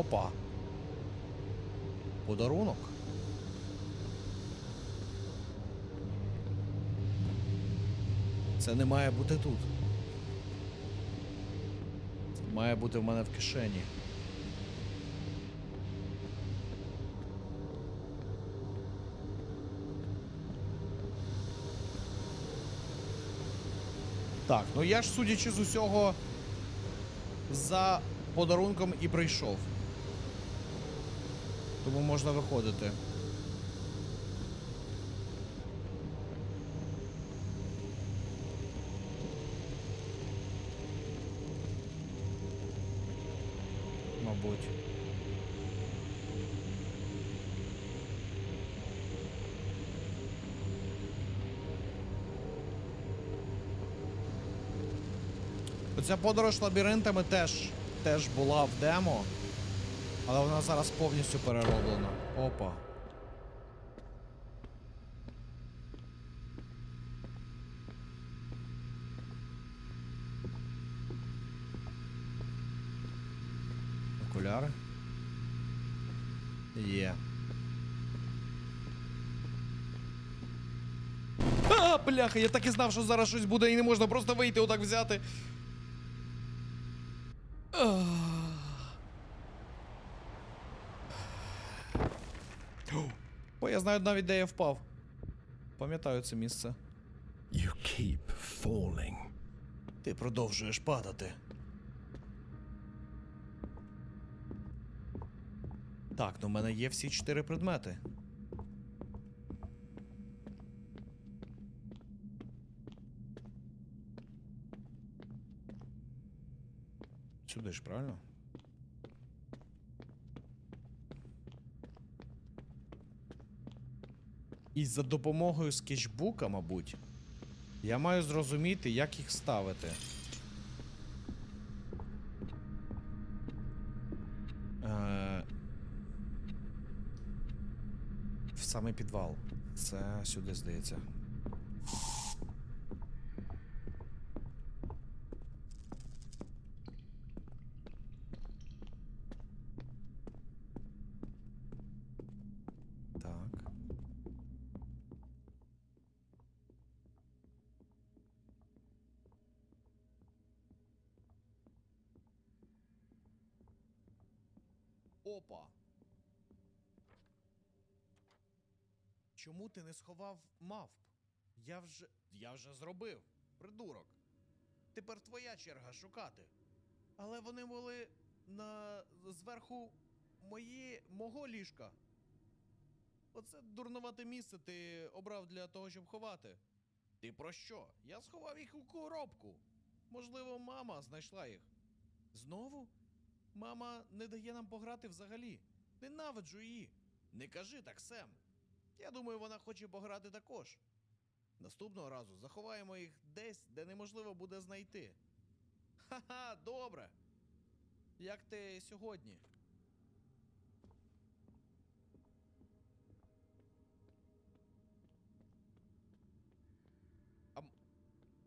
Опа. Подарунок. Це не має бути тут. Це має бути в мене в кишені. Так, ну я ж судячи з усього за подарунком і прийшов. Тому можна виходити. Мабуть. Оця подорож лабіринтами теж, теж була в демо, але вона зараз повністю перероблена. Опа. Окуляри? Є. А, бляха, я так і знав, що зараз щось буде і не можна просто вийти отак взяти. О, я знаю навіть, де я впав. Пам'ятаю це місце. You keep falling. Ти продовжуєш падати. Так, ну в мене є всі чотири предмети. Сюди ж, правильно? І за допомогою скетчбука, мабуть, я маю зрозуміти, як їх ставити. Е... В самий підвал. Це сюди здається. Так. Опа. Чому ти не сховав мавп? Я вже. Я вже зробив. Придурок. Тепер твоя черга шукати. Але вони були на зверху мої... мого ліжка. Оце дурнувате місце ти обрав для того, щоб ховати. Ти про що? Я сховав їх у коробку. Можливо, мама знайшла їх. Знову? Мама не дає нам пограти взагалі. Ненавиджу її. Не кажи так, Сем. Я думаю, вона хоче пограти також. Наступного разу заховаємо їх десь, де неможливо буде знайти. Ха-ха, добре. Як ти сьогодні? А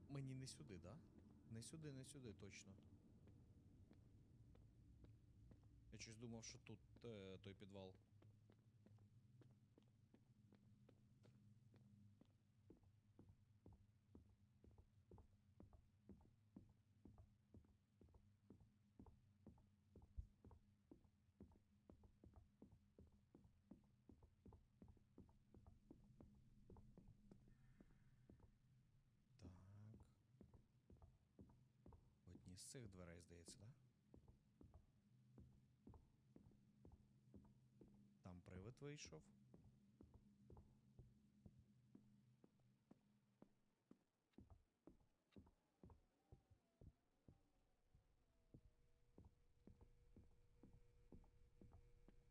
мені не сюди, да? Не сюди, не сюди, точно. Я щось думав, що тут е, той підвал. Так. Одні з цих дверей, здається, так? Да? Там привид вийшов.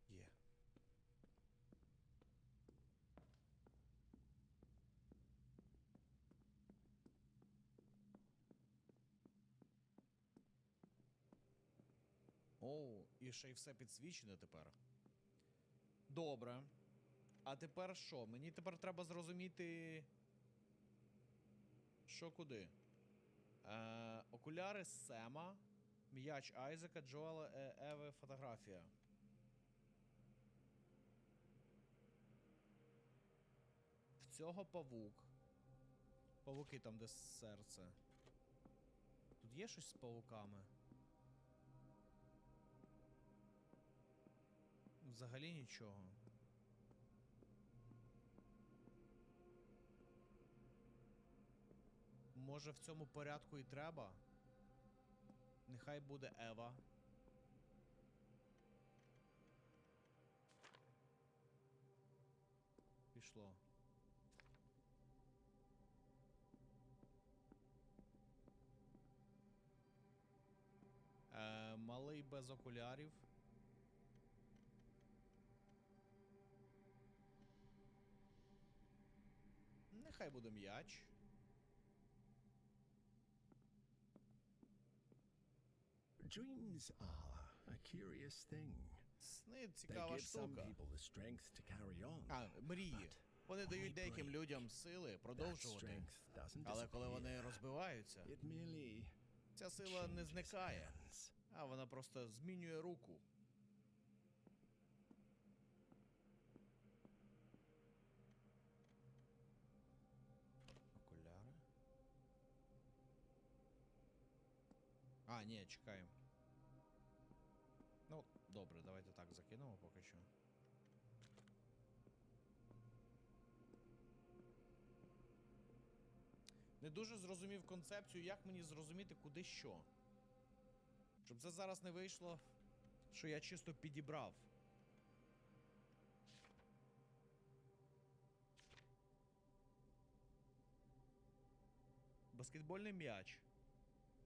Є. О, і ще й все підсвічене тепер. Добре. А тепер що? Мені тепер треба зрозуміти. Що куди? Е, Окуляри Сема. М'яч Айзека, Джоела е, Еви, фотографія. В цього павук. Павуки там, де серце. Тут є щось з павуками? Взагалі нічого. Може в цьому порядку і треба? Нехай буде Ева. Пішло. Е, малий без окулярів. Нехай буде м'яч. Dreams are a curious thing. Сни цікава штука. А, мрії. Вони дають деяким людям сили продовжувати. Але коли вони розбиваються, ця сила не зникає, а вона просто змінює руку. Окуляри. Ні, чекаємо. Ну, добре, давайте так закинемо поки що. Не дуже зрозумів концепцію, як мені зрозуміти, куди що. Щоб це зараз не вийшло, що я чисто підібрав. Баскетбольний м'яч.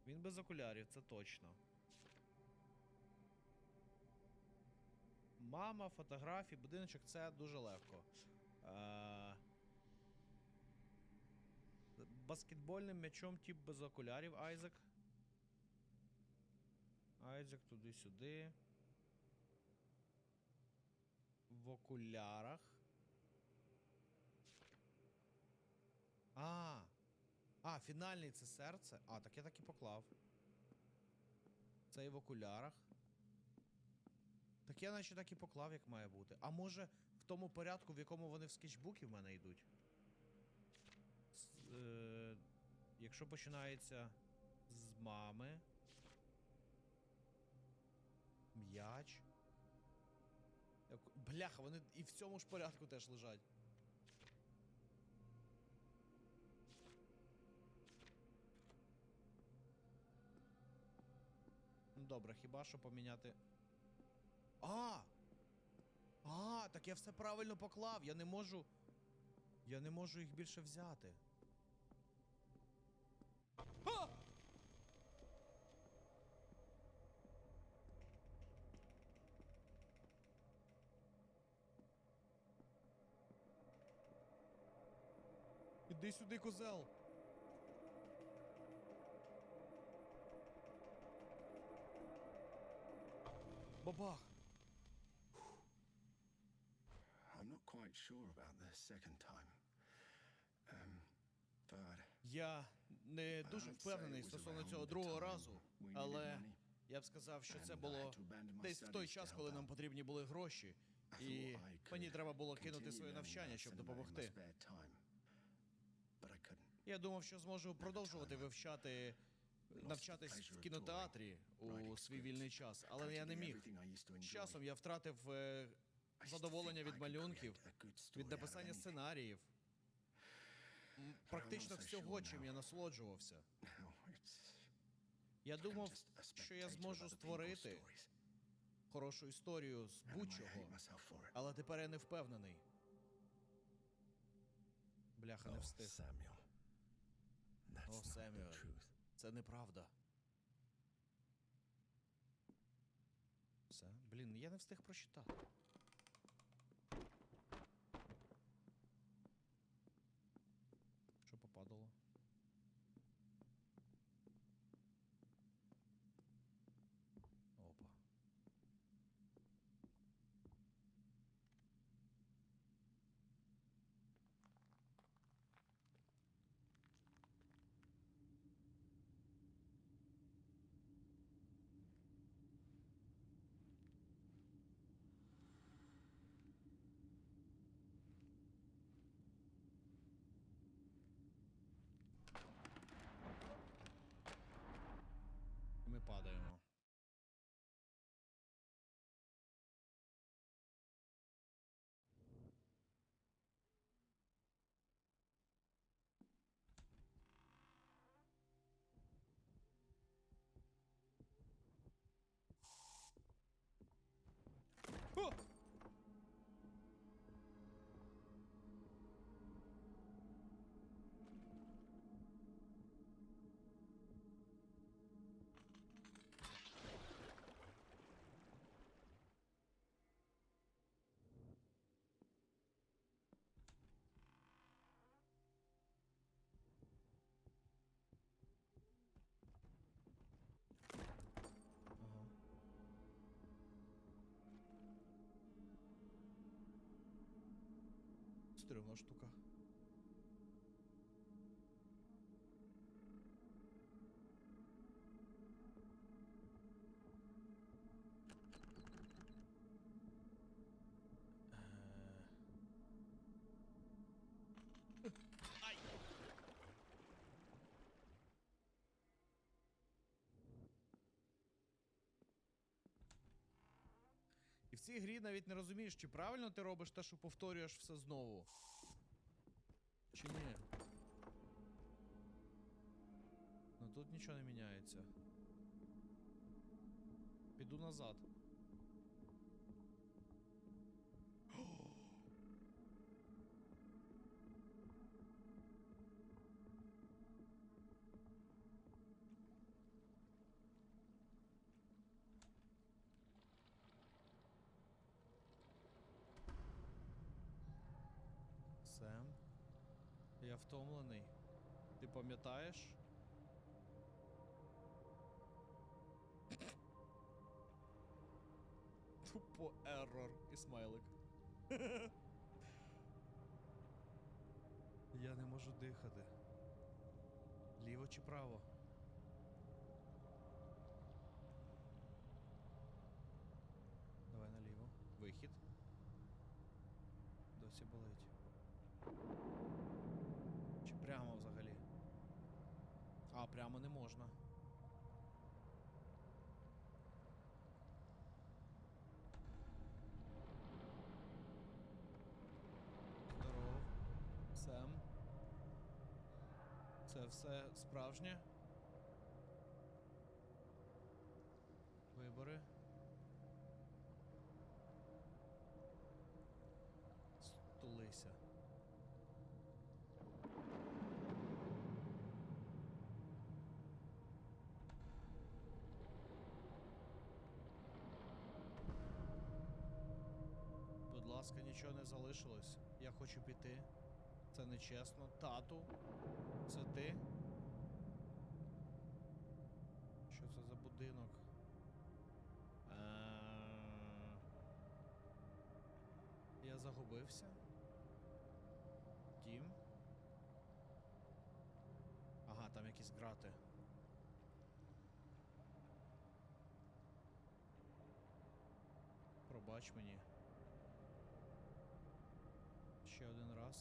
Він без окулярів, це точно. Мама, фотографії, будиночок це дуже легко. Е, Баскетбольним м'ячом тип без окулярів Айзек. Айзек туди-сюди. В окулярах. А. А, фінальний це серце. А, так я так і поклав. Це і в окулярах. Так я наче так і поклав, як має бути. А може в тому порядку, в якому вони в скетчбукі в мене йдуть? С- е, якщо починається з мами. М'яч. Бляха, вони і в цьому ж порядку теж лежать. Добре, хіба що поміняти. А! А, так я все правильно поклав. Я не можу. Я не можу їх більше взяти. А! Іди сюди, козел. Бабах. I'm not quite sure about the second time. Um, but Я не дуже впевнений стосовно цього другого разу, але я б сказав, що це було десь в той час, коли нам потрібні були гроші, і мені треба було кинути своє навчання, щоб допомогти. Я думав, що зможу продовжувати вивчати, навчатись в кінотеатрі у свій вільний час, але я не міг. З часом я втратив е, задоволення від малюнків, від написання сценаріїв. Практично всього, чим я насолоджувався. Я думав, що я зможу створити хорошу історію з будь-чого, але тепер я не впевнений. Бляха, не Oh, встиг. О, Семюель. Це неправда. Все. Блін, я не встиг прочитати. 4 штука. Цій грі навіть не розумієш, чи правильно ти робиш те, що повторюєш все знову. Чи ні? Ну тут нічого не міняється. Піду назад. Сем. Я втомлений. Ти пам'ятаєш? Тупо еррор і смайлик. Я не можу дихати. Ліво чи право? Давай наліво. Вихід. Досі болить. Чи прямо взагалі? А, прямо не можна. Здоров. Сем. Це все справжнє? Ласка, нічого не залишилось. Я хочу піти. Це нечесно. Тату, це ти? Що це за будинок? Е, Я загубився. Дім. Ага, там якісь грати. Пробач мені. Ще один раз.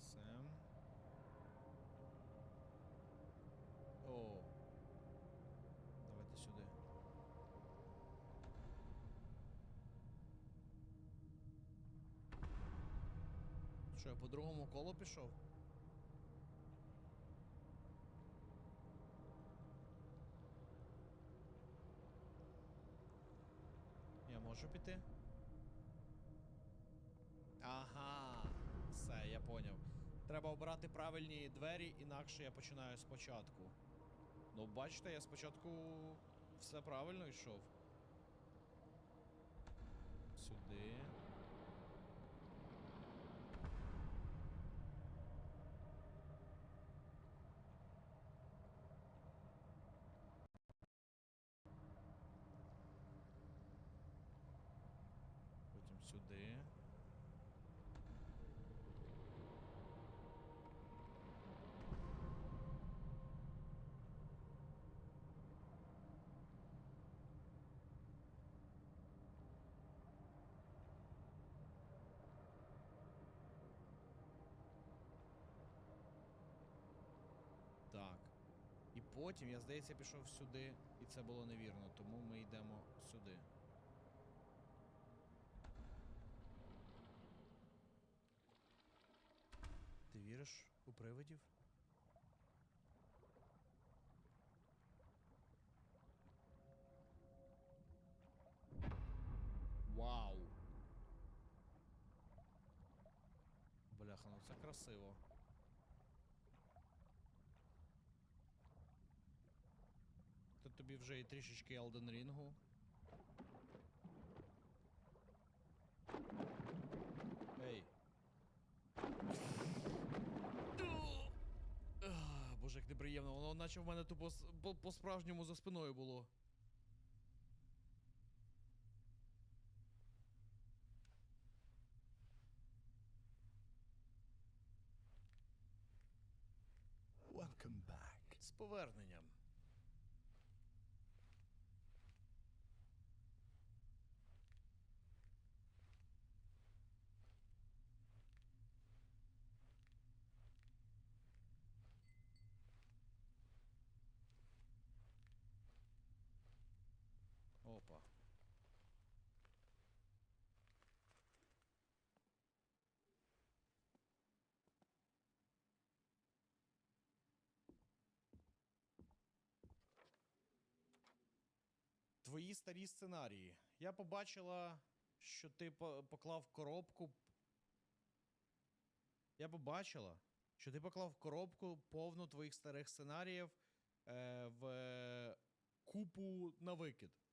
Сем. О. Давайте сюди. Що, я по другому колу пішов? Я можу піти? Поняв. Треба обрати правильні двері, інакше я починаю спочатку. Ну, бачите, я спочатку все правильно йшов. Сюди. Потім сюди. Так. І потім, я здається, пішов сюди, і це було невірно, тому ми йдемо сюди. Ти віриш у привидів? Вау! Бляха, ну це красиво. Тут тобі вже і трішечки Elden Рінгу. Ей. Боже, як неприємно, воно наче в мене тупо по-справжньому за спиною було. Опа. Твої старі сценарії. Я побачила, що ти поклав коробку. Я побачила, що ти поклав коробку повну твоїх старих сценаріїв е, в е, купу на викид.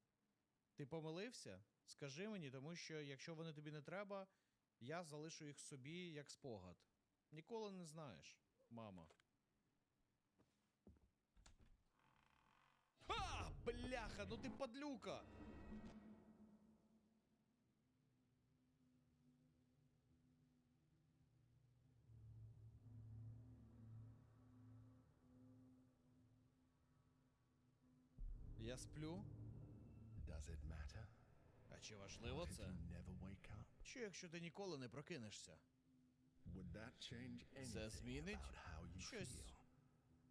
Ти помилився? Скажи мені, тому що якщо вони тобі не треба, я залишу їх собі як спогад. Ніколи не знаєш, мама. Ха! Бляха, ну ти падлюка! Я сплю? Does it matter? А чи важливо це? Що якщо ти ніколи не прокинешся? Це змінить about how you щось feel?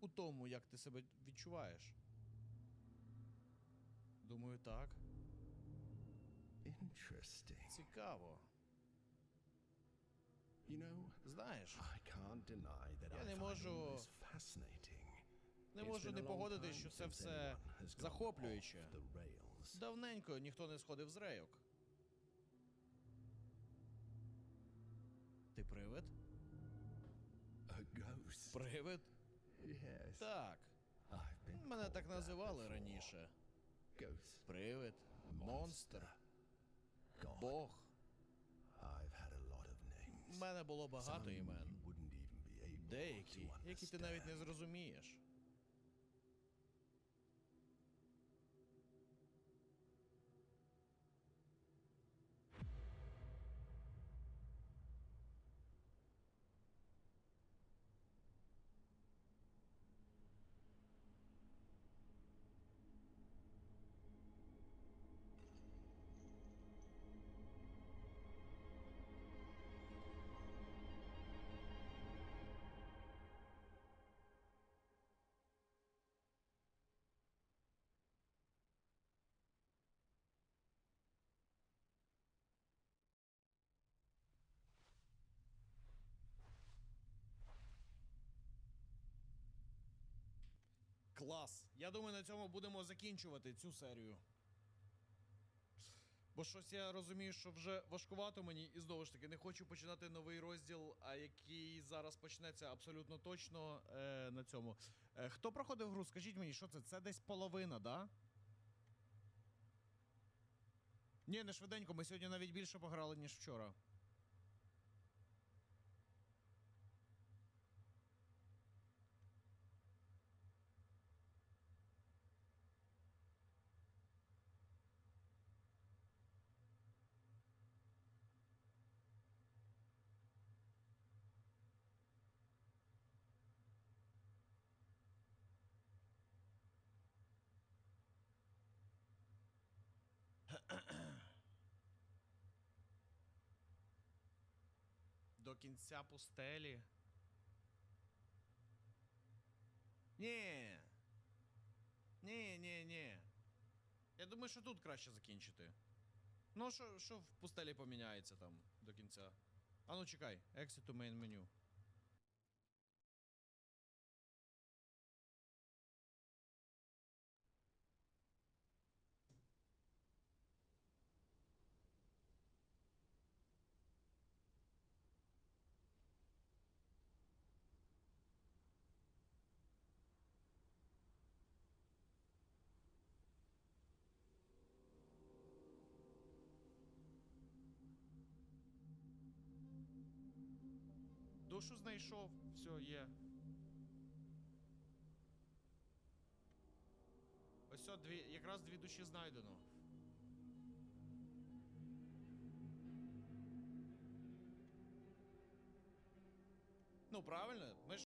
у тому, як ти себе відчуваєш? Думаю, так. Цікаво. Знаєш, Я не можу- не можу не time що це все захоплююче. Off. Давненько ніхто не сходив з рейок. Ти привид? A ghost. Привид? Yes. Так. I've been Мене так називали раніше. Ghost. Привид, монстр, God. Бог. I've had a lot of names. У мене було багато імен. wouldn't even be able Деякі, які ти навіть не understand. зрозумієш. Клас. Я думаю, на цьому будемо закінчувати цю серію. Бо щось я розумію, що вже важкувато мені, і знову ж таки, не хочу починати новий розділ, а який зараз почнеться абсолютно точно е, на цьому. Е, хто проходив гру? Скажіть мені, що це? Це десь половина, да? Ні, не швиденько, ми сьогодні навіть більше пограли, ніж вчора. До кінця пустелі. Ні. Ні, ні, ні. Я думаю, що тут краще закінчити. Ну, що, в пустелі поміняється там до кінця. А ну чекай, exit to main menu. Душу знайшов, все, є. Ось о, дві, якраз дві душі знайдено. Ну, правильно, ми ж